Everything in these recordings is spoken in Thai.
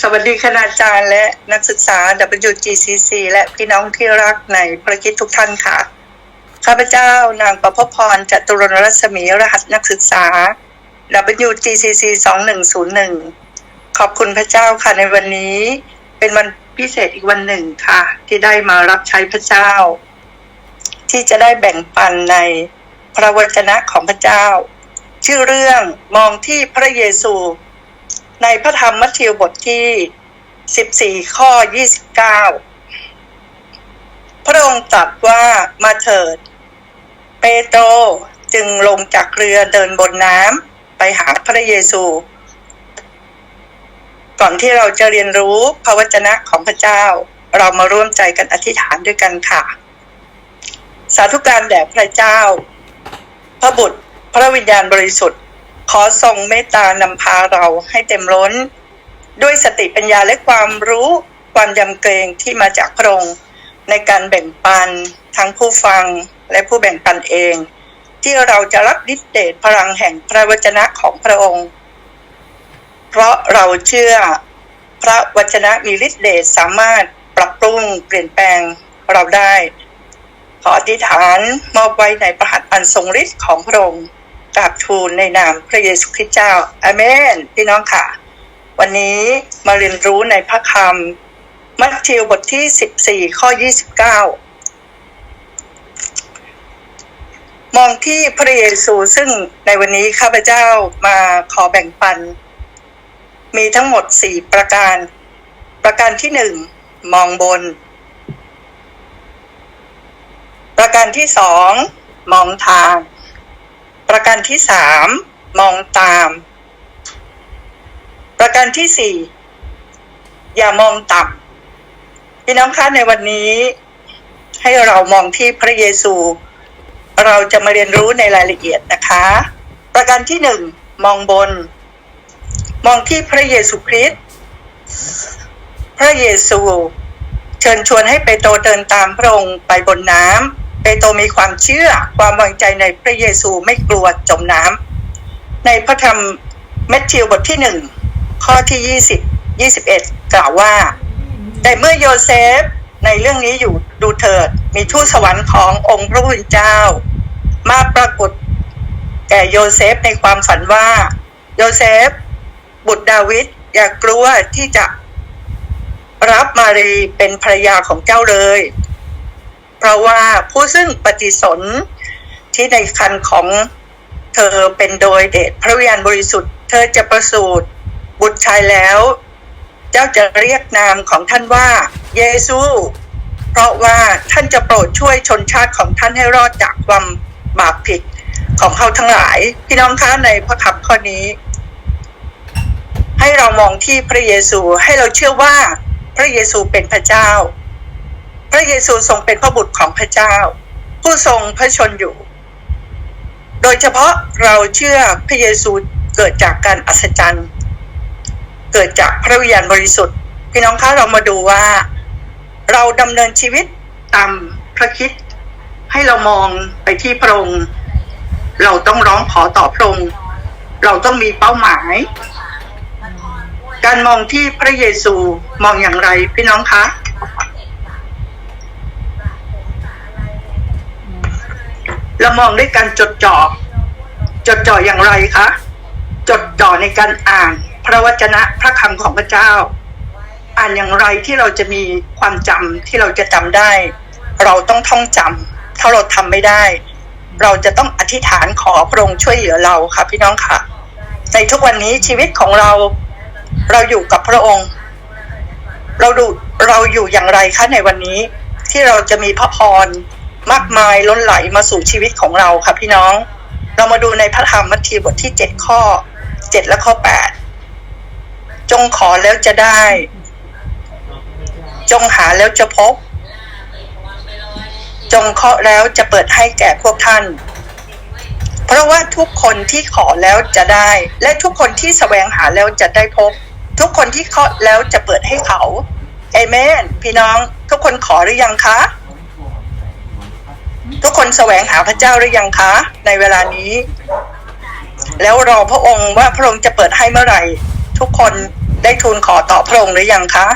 สวัสดีคณาจารย์และนักศึกษา WGCC และพี่น้องที่รักในภารกิจทุกท่านค่ะ ข้าพเจ้านางประพพรจตุรนรัศมีรหัสนักศึกษา WGCC 2101 ขอบคุณพระเจ้าค่ะในวันนี้เป็นวันพิเศษอีกวันหนึ่งค่ะ ที่ได้มารับใช้พระเจ้า ที่จะได้แบ่งปันในพระวจนะของพระเจ้า ชื่อเรื่องมองที่พระเยซู ในพระธรรมมัทธิวบทที่14ข้อ29พระองค์ตรัสว่ามาเถิด เปโตรจึงลงจากเรือเดินบนน้ำไปหาพระเยซู ก่อนที่เราจะเรียนรู้พระวจนะของพระเจ้า เรามาร่วมใจกันอธิษฐานด้วยกันค่ะ สาธุการแด่พระเจ้า พระบุตร พระวิญญาณบริสุทธิ์ ขอทรงเมตตานำพาเราให้เต็มล้น ด้วยสติปัญญาและความรู้ความยำเกรงที่มาจากพระองค์ในการแบ่งปันทั้งผู้ฟังและผู้แบ่งปันเอง ที่เราจะรับฤทธิเดชพลังแห่งพระวจนะของพระองค์ เพราะเราเชื่อพระวจนะมีฤทธิ์เดชสามารถปรับปรุงเปลี่ยนแปลงเราได้ ขออธิษฐานมอบไว้ในประหัตอันทรงฤทธิ์ของพระองค์ กราบทูลในนามพระเยซูคริสต์เจ้าอาเมนพี่น้องค่ะ วันนี้มาเรียนรู้ในพระคำมัทธิวบทที่ 14 ข้อ 29 มองที่พระเยซูซึ่งในวันนี้ข้าพเจ้ามาขอแบ่งปัน มีทั้งหมด 4 ประการ ประการที่ 1 มองบน ประการที่ 2 มองทาง ประการที่3มมองตาม ประการที่สี่อย่ามองต่ำพี่น้องคะในวันนี้ ให้เรามองที่พระเยซู เราจะมาเรียนรู้ในรายละเอียดนะคะ ประการที่หนึ่งมองบน มองที่พระเยซูคริสต์พระเยซู เชิญชวนให้เปโตเดินตามพระองค์ไปบนน้ำ เปโตรมีความเชื่อความวางใจในพระเยซูไม่กลัวจมน้ำในพระธรรมแมทธิวบทที่หนึ่งข้อที่20 21กล่าวว่า แต่เมื่อโยเซฟในเรื่องนี้อยู่ดูเถิด มีทูตสวรรค์ขององค์พระผู้เป็นเจ้า มาปรากฏแก่โยเซฟในความฝันว่า โยเซฟ บุตรดาวิดอย่ากลัวที่จะรับมารีเป็นภรรยาของเจ้าเลย เพราะว่าผู้ซึ่งปฏิสนที่ในคันของเธอเป็นโดยเดชพระวิญญาณบริสุทธิ์ เธอจะประสูติบุตรชายแล้ว เจ้าจะเรียกนามของท่านว่า เยซู เพราะว่าท่านจะโปรดช่วยชนชาติของท่านให้รอดจากความบาปผิดของเขาทั้งหลาย พี่น้องคะในพระคำข้อนี้ ให้เรามองที่พระเยซูให้เราเชื่อว่าพระเยซูเป็นพระเจ้า ระเยซูทรงเป็นพระบุตรของพระเจ้า ผู้ทรงพระชนอยู่ โดยเฉพาะเราเชื่อพระเยซูเกิดจากการอัศจรรย์ เกิดจากพระวิญญาณบริสุทธิ์ พี่น้องคะเรามาดูว่า เราดำเนินชีวิตตามพระคิดให้เรามองไปที่พระองค์เราต้องร้องขอต่อพระองค์เราต้องมีเป้าหมาย การมองที่พระเยซูมองอย่างไรพี่น้องคะ เรามองด้วยการจดจ่อ จดจ่ออย่างไรคะ จดจ่อในการอ่านพระวจนะพระคำของพระเจ้า อ่านอย่างไรที่เราจะมีความจำที่เราจะจำได้ เราต้องท่องจำถ้าเราทำไม่ได้ เราจะต้องอธิษฐานขอพระองค์ช่วยเหลือเราค่ะ พี่น้องค่ะ ในทุกวันนี้ชีวิตของเรา เราอยู่กับพระองค์ เราดูเราอยู่อย่างไรคะในวันนี้ที่เราจะมีพระพร มากมายล้นไหลมาสู่ชีวิตของเราค่ะพี่น้อง เรามาดูในพระธรรมมัทธิวบทที่เจ็ดข้อเจ็ดและข้อแปดจงขอแล้วจะได้ จงหาแล้วจะพบ จงเคาะแล้วจะเปิดให้แก่พวกท่าน เพราะว่าทุกคนที่ขอแล้วจะได้ และทุกคนที่แสวงหาแล้วจะได้พบ ทุกคนที่เคาะแล้วจะเปิดให้เขาเอเมน พี่น้อง ทุกคนขอหรือยังคะ ทุกคนแสวงหาพระเจ้าหรือยังคะ ในเวลานี้ แล้วรอพระองค์ว่าพระองค์จะเปิดให้เมื่อไหร่ ทุกคนได้ทูลขอต่อพระองค์หรือยังคะ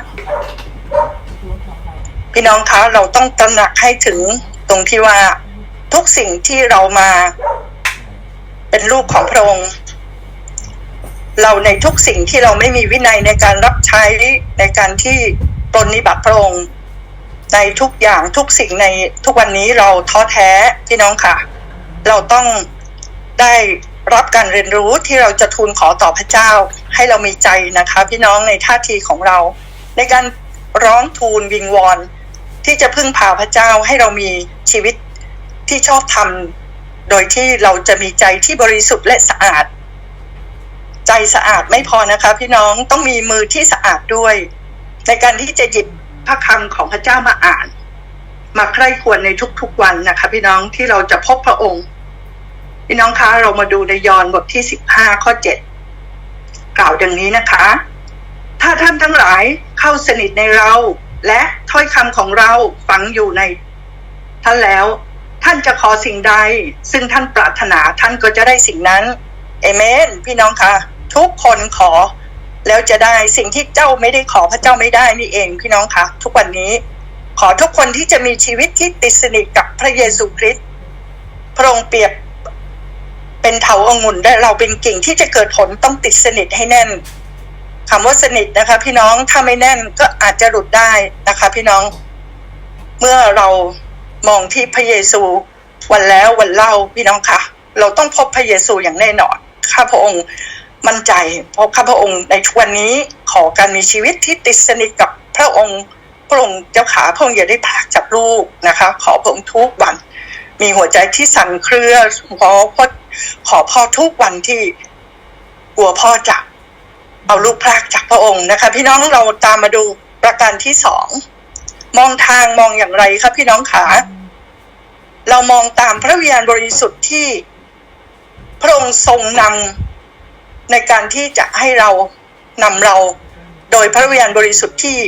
พี่น้องคะเราต้องตระหนักให้ถึงตรงที่ว่าทุกสิ่งที่เรามา เป็นลูกของพระองค์เราในทุกสิ่งที่เราไม่มีวินัยในการรับใช้ในการที่ตนนิบัติพระองค์ ในทุกอย่างทุกสิ่งในทุกวันนี้เราท้อแท้พี่น้องค่ะ เราต้องได้รับการเรียนรู้ที่เราจะทูลขอต่อพระเจ้า ให้เรามีใจนะคะ พี่น้องในท่าทีของเรา ในการร้องทูลวิงวอนที่จะพึ่งพาพระเจ้าให้เรามีชีวิตที่ชอบธรรมโดยที่เราจะมีใจที่บริสุทธิ์และสะอาด ใจสะอาดไม่พอนะคะ พี่น้องต้องมีมือที่สะอาดด้วย ในการที่จะหยิบ พระคำของพระเจ้ามาอ่าน มาใคร่ควรในทุกๆวันนะคะ พี่น้องที่เราจะพบพระองค์ พี่น้องคะเรามาดูในยอห์นบทที่สิบห้าข้อเจ็ดกล่าวดังนี้นะคะ ถ้าท่านทั้งหลายเข้าสนิทในเรา และถ้อยคำของเราฝังอยู่ใน ท่านแล้วท่านจะขอสิ่งใด ซึ่งท่านปรารถนาท่านก็จะได้สิ่งนั้นเอเมน พี่น้องคะทุกคนขอ แล้วจะได้สิ่งที่เจ้าไม่ได้ขอพระเจ้าไม่ได้นี่เองพี่น้องคะทุกวันนี้ขอทุกคนที่จะมีชีวิตที่ติดสนิทกับพระเยซูคริสต์พระองค์เปรียบเป็นเถาองุ่นและเราเป็นกิ่งที่จะเกิดผลต้องติดสนิทให้แน่นคำว่าสนิทนะคะ พี่น้องถ้าไม่แน่นก็อาจจะหลุดได้นะคะ พี่น้อง เมื่อเรามองที่พระเยซูวันแล้ววันเล่าพี่น้องคะเราต้องพบพระเยซูอย่างแน่นอนข้าพระองค์ มั่นใจ เพราะข้าพระองค์ในทุกวันนี้ขอการมีชีวิตที่ติดสนิทกับพระองค์พระองค์เจ้าขาพระองค์อย่าได้พลากจากลูกนะคะ ขอพระองค์ทุกวัน มีหัวใจที่สั่นเครือขอพ่อขอพ่อทุกวันที่กลัวพ่อจะเอาลูกพลากจากพระองค์นะคะ พี่น้องเราตามมาดูประการที่สองมองทางมองอย่างไรครับพี่น้องขาเรามองตามพระวิญญาณบริสุทธิ์ที่ พระองค์ทรงนำ ในการที่จะให้เรานำเราโดยพระวิญญาณบริสุทธิ์ที่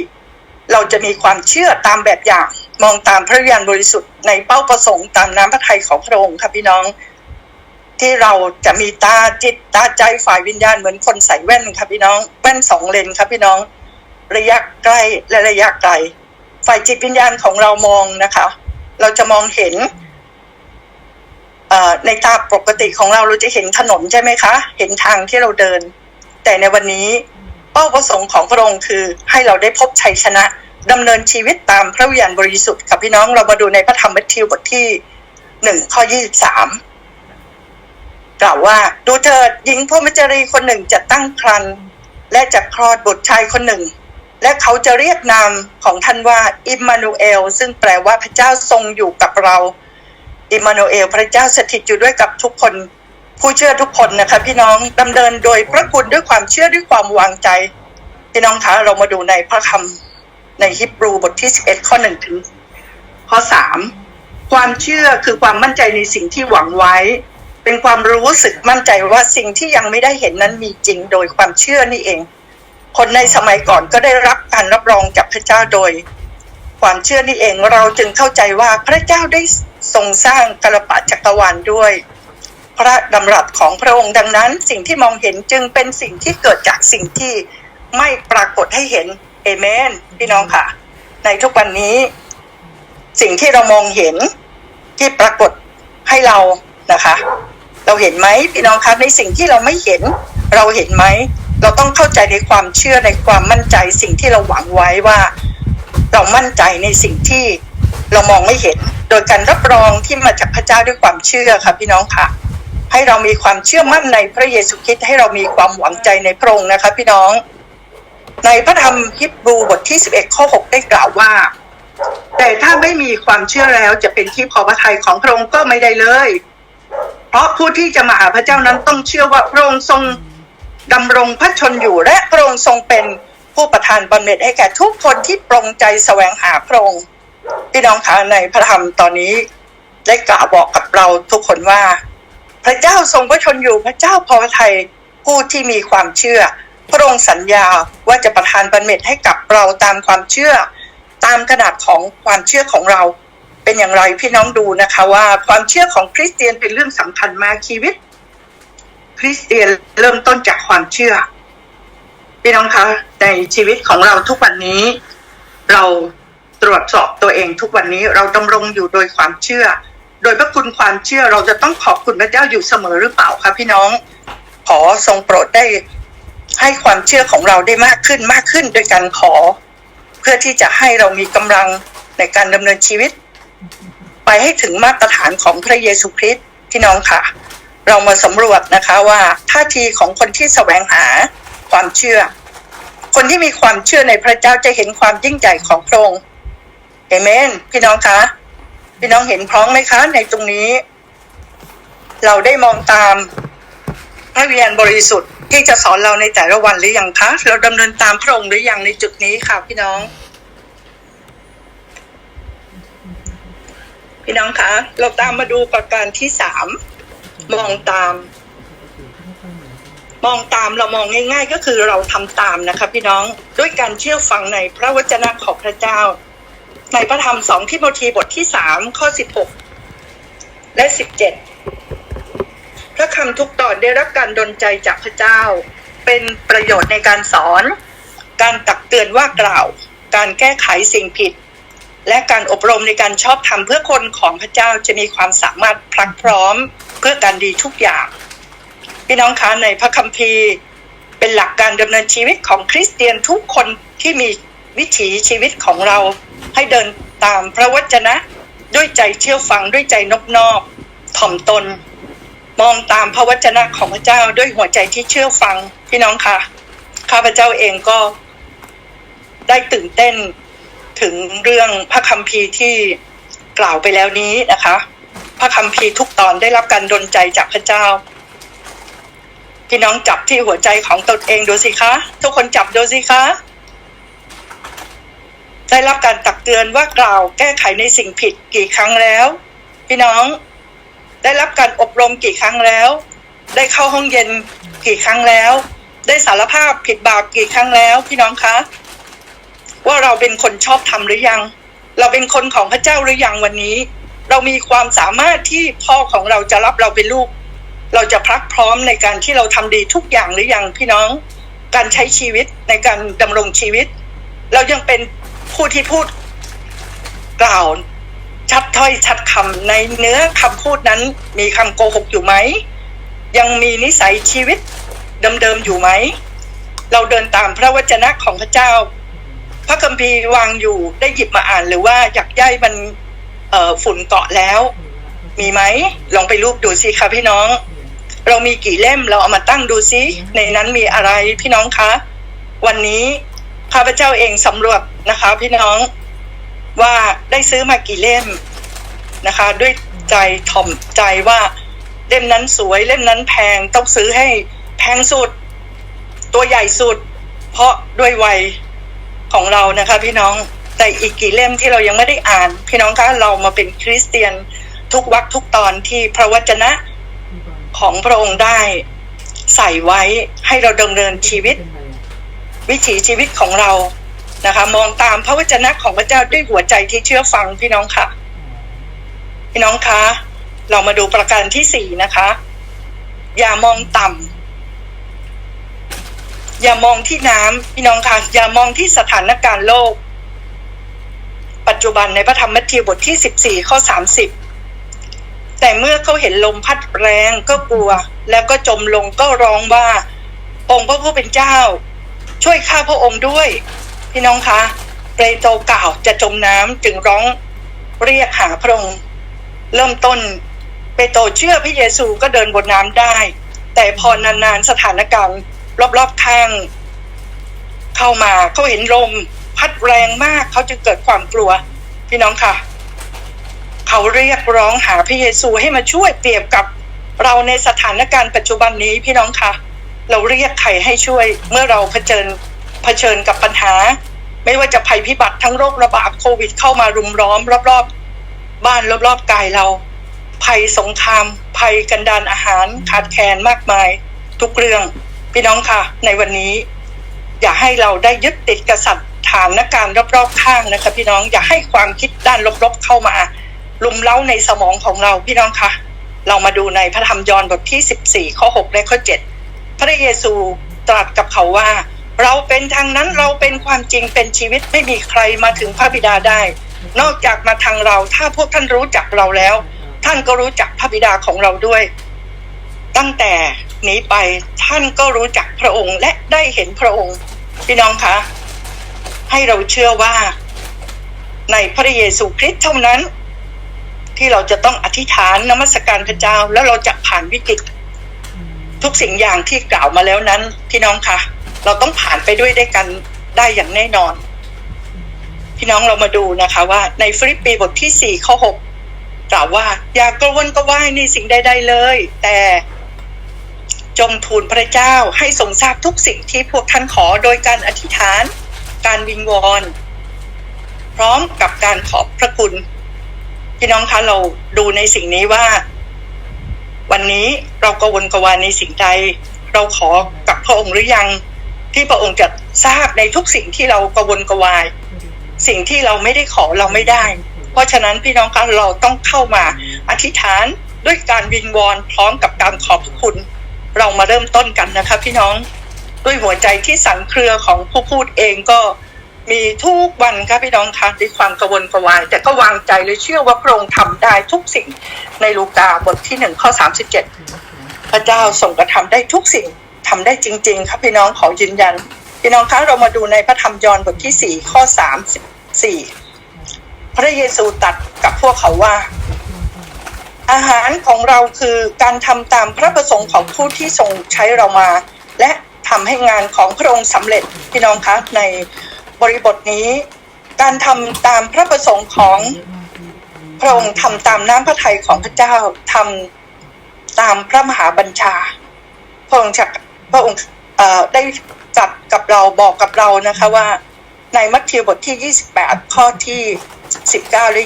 เราจะมีความเชื่อตามแบบอย่าง มองตามพระวิญญาณบริสุทธิ์ในเป้าประสงค์ตามน้ำพระทัยของพระองค์ครับพี่น้อง ที่เราจะมีตาจิตตาใจฝ่ายวิญญาณเหมือนคนใส่แว่นครับพี่น้องแว่นสองเลนครับพี่น้อง ระยะใกล้และระยะไกล ฝ่ายจิตวิญญาณของเรามองนะคะ เราจะมองเห็น ในตาปกติของเราเราจะเห็นถนนใช่ไหมคะ เห็นทางที่เราเดิน แต่ในวันนี้เป้าประสงค์ของพระองค์คือให้เราได้พบชัยชนะดำเนินชีวิตตามพระวิญญาณบริสุทธิ์ค่ะพี่น้องเรามาดูในพระธรรมมัทธิวบทที่หนึ่งข้อยี่สิบสามกล่าวว่าดูเถิดหญิงผู้มิจรีคนหนึ่งจะตั้งครรภ์และจะคลอดบุตรชายคนหนึ่ง และเขาจะเรียกนามของท่านว่าอิมมานูเอล ซึ่งแปลว่าพระเจ้าทรงอยู่กับเรา อิมมานูเอล พระเจ้าสถิตอยู่ด้วยกับทุกคนผู้เชื่อทุกคนนะคะพี่น้องดำเนินโดยพระคุณด้วยความเชื่อด้วยความวางใจ พี่น้องคะเรามาดูในพระคำในฮิบรูบทที่11ข้อ1ถึงข้อ3ความเชื่อคือความมั่นใจในสิ่งที่หวังไว้ เป็นความรู้สึกมั่นใจว่าสิ่งที่ยังไม่ได้เห็นนั้นมีจริงโดยความเชื่อนี่เอง คนในสมัยก่อนก็ได้รับการรับรองจากพระเจ้าโดย ความเชื่อนี่เองเราจึงเข้าใจว่าพระเจ้าได้ ทรงสร้างกระปะจักรวาลด้วย พระดำรัสของพระองค์ดังนั้น สิ่งที่มองเห็นจึงเป็นสิ่งที่เกิดจากสิ่งที่ไม่ปรากฏให้เห็นเอเมนพี่น้องค่ะ ในทุกวันนี้ สิ่งที่เรามองเห็นที่ปรากฏให้เรานะคะ เราเห็นไหมพี่น้องคะในสิ่งที่เราไม่เห็น เราเห็นไหมเราต้องเข้าใจในความเชื่อในความมั่นใจสิ่งที่เราหวังไว้ว่า เรามั่นใจในสิ่งที่ เรามองไม่เห็น โดยการรับรองที่มาจากพระเจ้าด้วยความเชื่อค่ะพี่น้องค่ะ ให้เรามีความเชื่อมั่นในพระเยซูคริสต์ให้เรามีความหวังใจในพระองค์นะคะ พี่น้อง ในพระธรรมฮิบรูบทที่ 11 ข้อ 6 ได้กล่าวว่า แต่ถ้าไม่มีความเชื่อแล้วจะเป็นที่พอพระทัยของพระองค์ก็ไม่ได้เลย เพราะผู้ที่จะมาหาพระเจ้านั้นต้องเชื่อว่าพระองค์ทรงดำรงพระชนอยู่และพระองค์ทรงเป็นผู้ประทานบำเหน็จให้แก่ทุกคนที่ปรงใจแสวงหาพระองค์ พี่น้องคะในพระธรรมตอนนี้ได้กล่าวบอกกับเราทุกคนว่า พระเจ้าทรงพระชนอยู่พระเจ้าพอพระทัยผู้ที่มีความเชื่อ พระองค์สัญญาว่าจะประทานบรรเมตให้กับเราตามความเชื่อ ตามขนาดของความเชื่อของเรา เป็นอย่างไรพี่น้องดูนะคะว่าความเชื่อของคริสเตียนเป็นเรื่องสำคัญมากชีวิต คริสเตียนเริ่มต้นจากความเชื่อ พี่น้องคะในชีวิตของเราทุกวันนี้ เรา ตรวจสอบตัวเองทุกวันนี้เราดำรงอยู่โดยความเชื่อ โดยพระคุณความเชื่อเราจะต้องขอบคุณพระเจ้าอยู่เสมอหรือเปล่าคะพี่น้อง ขอทรงโปรดได้ให้ความเชื่อของเราได้มากขึ้นมากขึ้นโดยการขอ เพื่อที่จะให้เรามีกำลังในการดำเนินชีวิต ไปให้ถึงมาตรฐานของพระเยซูคริสต์พี่น้องค่ะ เรามาสำรวจนะคะว่าท่าทีของคนที่แสวงหาความเชื่อ คนที่มีความเชื่อในพระเจ้าจะเห็นความยิ่งใหญ่ของพระองค์ เอเมน พี่น้องคะ พี่น้องเห็นพร้อมไหมคะ ในตรงนี้ เราได้มองตามพระวิญญาณบริสุทธิ์ที่จะสอนเราในแต่ละวันหรือยังคะ เราดำเนินตามพระองค์หรือยังในจุดนี้ค่ะ พี่น้อง พี่น้องคะ เราตามมาดูประการที่สามมองตาม มองตามเรามองง่าย ๆ ก็คือเราทำตามนะคะ พี่น้องด้วยการเชื่อฟังในพระวจนะของพระเจ้า ในพระธรรมสองทิโมธีบทที่สามข้อสิบหกและสิบเจ็ดพระคำทุกตอนได้รับการดลใจจากพระเจ้า เป็นประโยชน์ในการสอน การตักเตือนว่ากล่าว การแก้ไขสิ่งผิด และการอบรมในการชอบธรรมเพื่อคนของพระเจ้าจะมีความสามารถพลังพร้อมเพื่อการดีทุกอย่าง พี่น้องคะในพระคัมภีร์เป็นหลักการดำเนินชีวิตของคริสเตียนทุกคนที่มีวิถีชีวิตของเรา ให้เดินตามพระวจนะด้วยใจเชื่อฟังด้วยใจนอบนอบถ่อมตน มองตามพระวจนะของพระเจ้าด้วยหัวใจที่เชื่อฟังพี่น้องค่ะข้าพเจ้าเองก็ได้ตื่นเต้นถึงเรื่องพระคัมภีร์ที่กล่าวไปแล้วนี้นะคะ พระคัมภีร์ทุกตอนได้รับการดลใจจากพระเจ้า พี่น้องจับที่หัวใจของตนเองดูสิคะ ทุกคนจับดูสิคะ ได้รับการตักเตือนว่ากล่าวแก้ไขในสิ่งผิดกี่ครั้งแล้ว พี่น้องได้รับการอบรมกี่ครั้งแล้ว ได้เข้าห้องเย็นกี่ครั้งแล้ว ได้สารภาพผิดบาปกี่ครั้งแล้ว พี่น้องคะ ว่าเราเป็นคนชอบทำหรือยัง เราเป็นคนของพระเจ้าหรือยังวันนี้ เรามีความสามารถที่พ่อของเราจะรับเราเป็นลูก เราจะพรักพร้อมในการที่เราทำดีทุกอย่างหรือยังพี่น้อง การใช้ชีวิตในการดำรงชีวิต เรายังเป็น ผู้ที่พูดกล่าวชัดถ้อยชัดคำในเนื้อคำพูดนั้น มีคำโกหกอยู่ไหม ยังมีนิสัยชีวิตเดิมๆอยู่ไหม เราเดินตามพระวจนะของพระเจ้า พระคัมภีร์วางอยู่ได้หยิบมาอ่านหรือว่าอยากย่ายมันฝุ่นเกาะแล้ว มีไหมลองไปรูปดูสิคะพี่น้อง เรามีกี่เล่มเราเอามาตั้งดูซิในนั้นมีอะไรพี่น้องคะ วันนี้ข้าพเจ้าเองสำรวจ นะคะ พี่น้องว่าได้ซื้อมากี่เล่มนะคะ ด้วยใจถ่อมใจว่าเล่มนั้นสวยเล่มนั้นแพงต้องซื้อให้แพงสุด ตัวใหญ่สุด เพราะด้วยวัยของเรานะคะ พี่น้องแต่อีกกี่เล่มที่เรายังไม่ได้อ่าน พี่น้องคะเรามาเป็นคริสเตียนทุกวักทุกตอนที่พระวจนะของพระองค์ได้ใส่ไว้ให้เราดำเนินชีวิต วิถีชีวิตของเรา นะคะ มองตามพระวจนะของพระเจ้าด้วยหัวใจที่เชื่อฟังพี่น้องค่ะ พี่น้องคะเรามาดูประการที่สี่นะคะ อย่ามองต่ำอย่ามองที่น้ำพี่น้องค่ะอย่ามองที่สถานการณ์โลก ปัจจุบันในพระธรรมมัทธิวบทที่สิบสี่ข้อสามสิบแต่เมื่อเขาเห็นลมพัดแรงก็กลัว แล้วก็จมลงก็ร้องว่า องค์พระผู้เป็นเจ้า ช่วยข้าพระองค์ด้วย พี่น้องคะเปโตรกล่าวจะจมน้ำจึงร้องเรียกหาพระองค์เริ่มต้นเปโตรเชื่อพระเยซูก็เดินบนน้ำได้ แต่พอนานๆสถานการณ์ รอบๆข้าง เข้ามาเขาเห็นลมพัดแรงมากเขาจึงเกิดความกลัว พี่น้องค่ะเขาเรียกร้องหาพระเยซูให้มาช่วยเปรียบกับเราในสถานการณ์ปัจจุบันนี้พี่น้องคะเราเรียกใครให้ช่วยเมื่อเราเผชิญ เผชิญกับปัญหา ไม่ว่าจะภัยพิบัติทั้งโรคระบาดโควิด เข้ามารุมล้อม รอบๆ บ้านรอบๆกายเรา ภัยสงคราม ภัยกันดานอาหารขาดแคลนมากมาย ทุกเรื่องพี่น้องค่ะ ในวันนี้ อย่าให้เราได้ยึดติดกับสถานการณ์รอบๆข้างนะคะพี่น้องอย่าให้ความคิดด้านลบๆเข้ามาลุมเล้าในสมองของเราพี่น้องคะเรามาดูในพระธรรมยอห์นบทที่ 14 ข้อ 6 และข้อ 7 พระเยซูตรัสกับเขาว่า เราเป็นทางนั้นเราเป็นความจริงเป็นชีวิตไม่มีใครมาถึงพระบิดาได้ นอกจากมาทางเราถ้าพวกท่านรู้จักเราแล้ว ท่านก็รู้จักพระบิดาของเราด้วย ตั้งแต่นี้ไปท่านก็รู้จักพระองค์และได้เห็นพระองค์ พี่น้องคะ ให้เราเชื่อว่า ในพระเยซูคริสต์เท่านั้น ที่เราจะต้องอธิษฐานนมัสการพระเจ้าแล้วเราจะผ่านวิกฤตทุกสิ่งอย่างที่กล่าวมาแล้วนั้น พี่น้องคะ เราต้องผ่านไปด้วยได้กันได้อย่างแน่นอน พี่น้องเรามาดูนะคะว่าในฟิลิปปีบทที่สี่ข้อหกกล่าวว่า อย่ากระวนกระวายในสิ่งใด ๆ เลย แต่จงทูลพระเจ้าให้ทรงทราบทุกสิ่งที่พวกท่านขอโดยการอธิษฐาน การวิงวอนพร้อมกับการขอบพระคุณ พี่น้องคะเราดูในสิ่งนี้ว่า วันนี้เรากระวนกระวายในสิ่งใด เราขอกับพระองค์หรือยัง ที่พระองค์จะทราบในทุกสิ่งที่เรากระวนกระวาย สิ่งที่เราไม่ได้ขอเราไม่ได้ เพราะฉะนั้นพี่น้องคะเราต้องเข้ามาอธิษฐานด้วยการวิงวอนพร้อมกับการขอบคุณ เรามาเริ่มต้นกันนะคะ พี่น้องด้วยหัวใจที่สั่นเครือของผู้พูดเองก็มีทุกวันค่ะพี่น้องคะด้วยความกระวนกระวาย แต่ก็วางใจเลยเชื่อว่าพระองค์ทำได้ทุกสิ่งในลูกาบทที่หนึ่งข้อสามสิบเจ็ดพระเจ้าทรงกระทำได้ทุกสิ่ง ทำได้จริง ๆ ครับพี่น้องขอยืนยัน พี่น้องคะเรามาดูในพระธรรมยอห์นบทที่สี่ข้อสามสิบสี่พระเยซูตัดกับพวกเขาว่า อาหารของเราคือการทำตามพระประสงค์ของผู้ที่ทรงใช้เรามา และทำให้งานของพระองค์สำเร็จพี่น้องคะในบริบทนี้ การทำตามพระประสงค์ของพระองค์ทำตามน้ำพระทัยของพระเจ้าทำตามพระมหาบัญชา พระองค์จะ พระองค์เอ่อได้จัดกับเราบอกกับเรานะคะว่า ในมัทธิวบทที่ 28 ข้อที่ 19 และ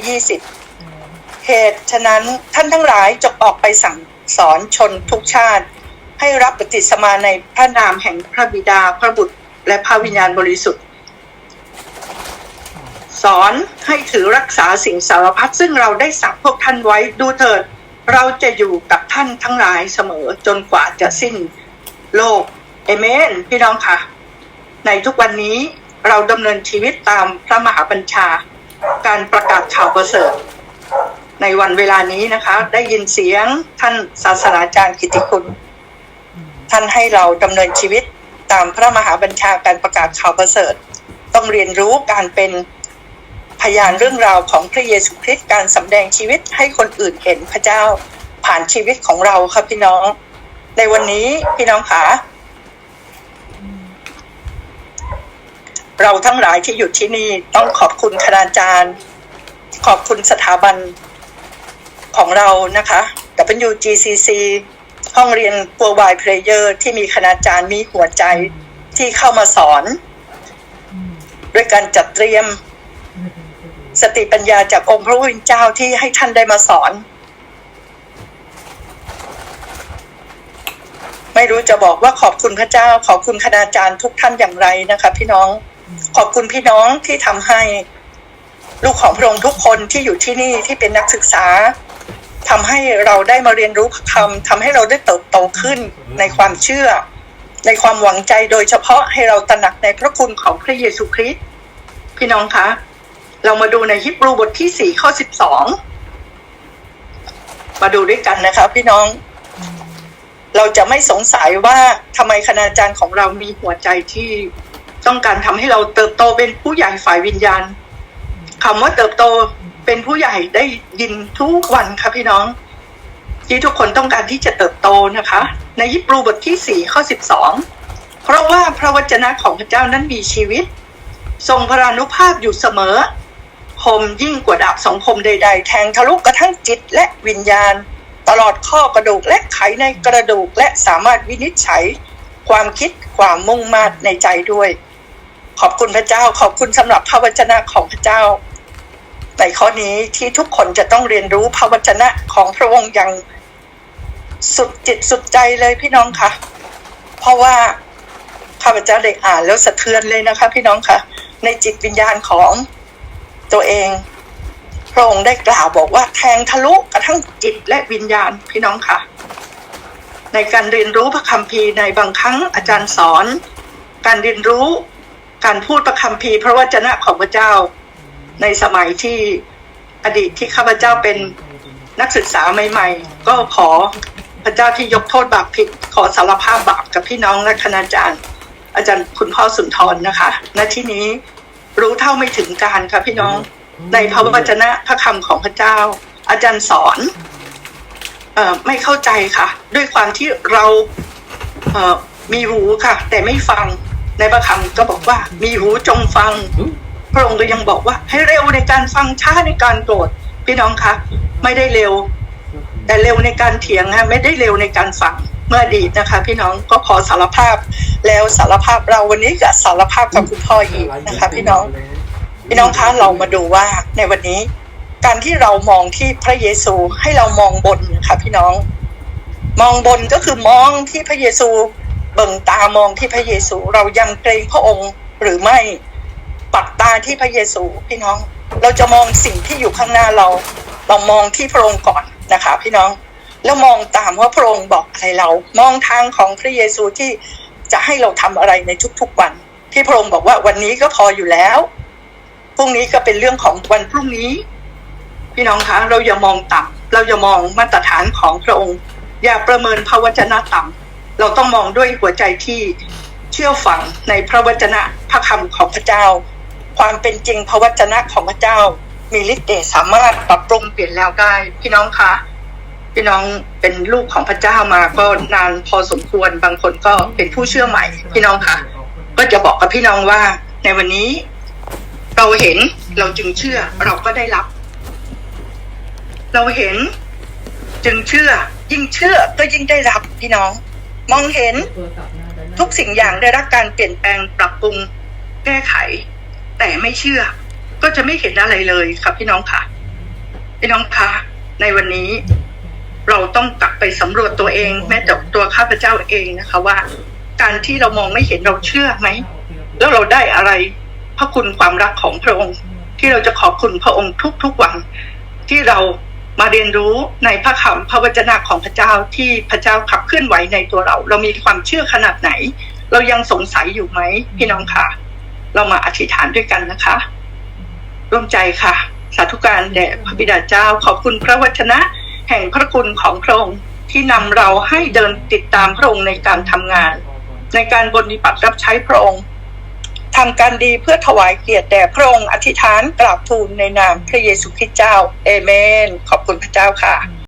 20 เหตุฉะนั้นท่านทั้งหลายจงออกไปสั่งสอนชนทุกชาติ ให้รับปฏิสมาในพระนามแห่งพระบิดาพระบุตร และพระวิญญาณบริสุทธิ์ สอนให้ถือรักษาสิ่งสารพัดซึ่งเราได้สั่งพวกท่านไว้ดูเถิด เราจะอยู่กับท่านทั้งหลายเสมอจนกว่าจะสิ้น โลกเอเมนพี่น้องค่ะ ในทุกวันนี้เราดำเนินชีวิตตามพระมหาบัญชา การประกาศข่าวประเสริฐ ในวันเวลานี้นะคะ ได้ยินเสียงท่านศาสนาจารย์กิติคุณ ท่านให้เราดำเนินชีวิตตามพระมหาบัญชาการประกาศข่าวประเสริฐ ต้องเรียนรู้การเป็นพยานเรื่องราวของพระเยซูคริสต์การสำแดงชีวิตให้คนอื่นเห็นพระเจ้าผ่านชีวิตของเราครับพี่น้อง ในวันนี้พี่น้องคะเราทั้งหลายที่อยู่ที่นี่ต้องขอบคุณคณาจารย์ ขอบคุณสถาบันของเรานะคะ WGCC ห้องเรียน Worldwide Player ที่มีคณาจารย์มีหัวใจที่เข้ามาสอน ด้วยการจัดเตรียม สติปัญญาจากองค์พระผู้เป็นเจ้าที่ให้ท่านได้มาสอน ไม่รู้จะบอกว่าขอบคุณพระเจ้า ขอบคุณคณาจารย์ทุกท่านอย่างไรนะคะ พี่น้องขอบคุณพี่น้องที่ทำให้ ลูกของพระองค์ทุกคนที่อยู่ที่นี่ที่เป็นนักศึกษาทำให้เราได้มาเรียนรู้พระคำทำให้เราได้เติบโตขึ้นในความเชื่อ ในความหวังใจโดยเฉพาะให้เราตระหนักในพระคุณของพระเยซูคริสต์พี่น้องคะเรามาดูในฮิบรูบทที่สี่ข้อสิบสองมาดูด้วยกันนะคะพี่น้อง เราจะไม่สงสัยว่าทำไมคณาจารย์ของเรามีหัวใจที่ต้องการทำให้เราเติบโตเป็นผู้ใหญ่ฝ่ายวิญญาณคำว่าเติบโตเป็นผู้ใหญ่ได้ยินทุกวันค่ะพี่น้อง ที่ทุกคนต้องการที่จะเติบโตนะคะ ในยิบรูบทที่สี่ข้อสิบสองเพราะว่าพระวจนะของพระเจ้านั้นมีชีวิต ทรงพรานุภาพอยู่เสมอคมยิ่งกว่าดาบสองคมใด ๆ แทงทะลุกระทั่งจิตและวิญญาณ ตลอดข้อกระดูกและไขในกระดูกและสามารถวินิจฉัย ความคิดความมุ่งมา่ในใจด้วย ขอบคุณพระเจ้าขอบคุณสำหรับพระวจนะของพระเจ้าในข้อนี้ที่ทุกคนจะต้องเรียนรู้พระวจนะของพระองค์อย่างสุดจิตสุดใจเลยพี่น้องคะเพราะว่าข้าพเจ้าได้อ่านแล้วสะเทือนเลยนะคะ พี่น้องคะในจิตวิญญาณของตัวเอง พระองค์ได้กล่าวบอกว่าแทงทะลุกระทั่งจิตและวิญญาณพี่น้องค่ะ ในการเรียนรู้พระคัมภีร์ในบางครั้งอาจารย์สอน การเรียนรู้การพูดประคำพีร์พระวจนะของพระเจ้า ในสมัยที่อดีตที่ข้าพเจ้าเป็นนักศึกษาใหม่ ๆ ก็ขอพระเจ้าที่ยกโทษบาปผิดขอสารภาพบาปกับพี่น้องและคณาจารย์ อาจารย์คุณพ่อสุนทรนะคะณที่นี้รู้เท่าไม่ถึงการค่ะพี่น้อง ในพระวจนะพระคำของพระเจ้า อาจารย์สอนออไม่เข้าใจค่ะ ด้วยความที่เราเมีหูค่ะ แต่ไม่ฟังในพระคำก็บอกว่า มีหูจงฟัง พระองค์ก็ยังบอกว่า ให้เร็วในการฟังช้าในการโกรธพี่น้องคะไม่ได้เร็ว แต่เร็วในการเถียงนะไม่ได้เร็วในการฟังเมื่อดีนะคะ พี่น้องก็ขอสารภาพแล้วสารภาพเราวันนี้ก็สารภาพกับคุณพ่ออีกนะคะ พี่น้อง พี่น้องคะเรามาดูว่าในวันนี้ การที่เรามองที่พระเยซูให้เรามองบนนะคะพี่น้อง มองบนก็คือมองที่พระเยซูเบิ่งตามองที่พระเยซู เรายำเกรงพระองค์หรือไม่ปักตาที่พระเยซูพี่น้อง เราจะมองสิ่งที่อยู่ข้างหน้าเรา เรามองที่พระองค์ก่อนนะคะ พี่น้องแล้วมองตามว่าพระองค์บอกอะไรเรา มองทางของพระเยซูที่จะให้เราทำอะไรในทุกๆวัน ที่พระองค์บอกว่าวันนี้ก็พออยู่แล้ว พรุ่งนี้ก็เป็นเรื่องของวันพรุ่งนี้ พี่น้องคะเราอย่ามองต่ำเราอย่ามองมาตรฐานของพระองค์ อย่าประเมินพระวจนะต่ำเราต้องมองด้วยหัวใจที่เชื่อฝังในพระวจนะพระคำของพระเจ้า ความเป็นจริงพระวจนะของพระเจ้า มีฤทธิ์เดชสามารถปรับปรุงเปลี่ยนแล้วได้ พี่น้องคะพี่น้องเป็นลูกของพระเจ้ามาก็นานพอสมควรบางคนก็เป็นผู้เชื่อใหม่ พี่น้องคะก็จะบอกกับพี่น้องว่าในวันนี้ เราเห็นเราจึงเชื่อเราก็ได้รับ เราเห็น จึงเชื่อ ยิ่งเชื่อก็ยิ่งได้รับพี่น้อง มองเห็นทุกสิ่งอย่างได้รับการเปลี่ยนแปลงปรับปรุงแก้ไข แต่ไม่เชื่อ ก็จะไม่เห็นอะไรเลยครับพี่น้องค่ะ พี่น้องคะในวันนี้ เราต้องกลับไปสำรวจตัวเอง แม้แต่ตัวข้าพเจ้าเองนะคะว่า การที่เรามองไม่เห็นเราเชื่อไหม แล้วเราได้อะไร พระคุณความรักของพระองค์ ที่เราจะขอบคุณพระองค์ทุกๆวัน ที่เรามาเรียนรู้ในพระคำพระวจนะของพระเจ้าที่พระเจ้าขับเคลื่อนไหวในตัวเรา เรามีความเชื่อขนาดไหน เรายังสงสัยอยู่ไหมพี่น้องคะเรามาอธิษฐานด้วยกันนะคะ ร่วมใจค่ะ สาธุการแด่พระบิดาเจ้า ขอบคุณพระวจนะ แห่งพระคุณของพระองค์ที่นำเราให้เดินติดตามพระองค์ในการทำงาน ในการปฏิบัติรับใช้พระองค์ ทำการดีเพื่อถวายเกียรติแด่พระองค์อธิษฐานกราบทูลในนามพระเยซูคริสต์เจ้าเอเมน ขอบคุณพระเจ้าค่ะ